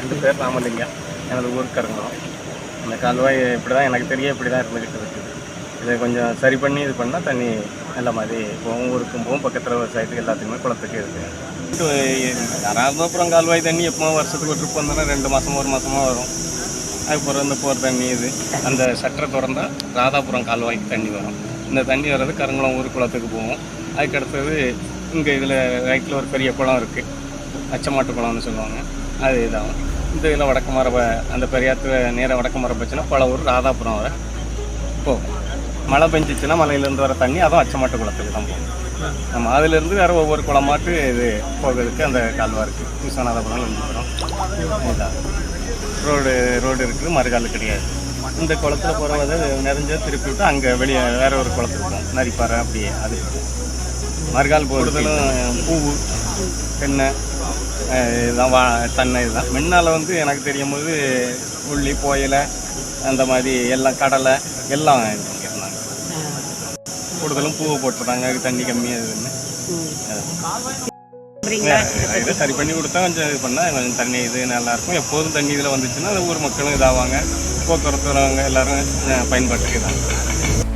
ரெண்டு பேர் ராமலிங்கம் எனது ஊர் கருங்குளம் அந்த கால்வாய் இப்படி தான் எனக்கு தெரிய இப்படி தான் இருந்துக்கிட்டு இருக்குது. இதை கொஞ்சம் சரி பண்ணி இது பண்ணால் தண்ணி நல்ல மாதிரி போகும். ஊருக்கும் போகும் பக்கத்தில் விவசாயத்துக்கு எல்லாத்துக்குமே குளத்துக்கு இருக்குது ராமபுரம் கால்வாய் தண்ணி எப்போ வருஷத்துக்கு ஒரு ட்ரிப் வந்தோன்னா ரெண்டு மாதம் ஒரு மாதமாக வரும். அதுக்கப்புறம் இந்த போர் தண்ணி இது. அந்த சட்டரை திறந்தா ராதாபுரம் கால்வாய்க்கு தண்ணி வரும். இந்த தண்ணி வர்றது கருங்குளம் ஊர் குளத்துக்கு போகும். அதுக்கு அடுத்தது இங்கே இதில் ரைட்டில் ஒரு பெரிய குளம் இருக்குது அச்சமாட்டு குளம்னு சொல்லுவாங்க. அது இதாகும் இந்த இதில் வடக்கு மரப அந்த பெரியாத்துல நேராக வடக்கு மரம் போச்சுன்னா பழவூர் ராதாபுரம் வரை போகும். மழை பெஞ்சிச்சுன்னா மலையிலேருந்து வர தண்ணி அதுவும் அச்சமாட்டு குளத்துக்கு தான் போகும். நம்ம அதுலேருந்து வேறு ஒவ்வொரு குளமாட்டு இது போகிறதுக்கு அந்த கால்வா இருக்குது விஸ்வநாதபுரம் நந்திபுரம் இதாகும் ரோடு ரோடு இருக்குது மறுகால் கிடையாது. இந்த குளத்துல போகிறவங்க நிறைஞ்ச திருப்பி விட்டு அங்கே வெளியே வேற ஒரு குளத்துக்கு போகும். நரிப்பாறை அப்படியே அது. மறுகால் போடுறதுலும் பூவு தென்னை இதுதான் வா தென்னை இதுதான். முன்னால் வந்து எனக்கு தெரியும் போது உள்ளி புயலை அந்த மாதிரி எல்லாம் கடலை எல்லாம் இது பண்ணியிருந்தாங்க கூடுதலும் பூவை போட்டுருந்தாங்க. அதுக்கு தண்ணி கம்மியாக இதுன்னு இதை சரி பண்ணி கொடுத்தா கொஞ்சம் இது பண்ணால் கொஞ்சம் தண்ணி இது நல்லா இருக்கும் எப்போதும் தண்ணி இதில் வந்துச்சுன்னா அது ஊர் மக்களும் இதாவாங்க. போக்குவரத்து வரவங்க எல்லாரும் பயன்பாட்டுக்கு இதாங்க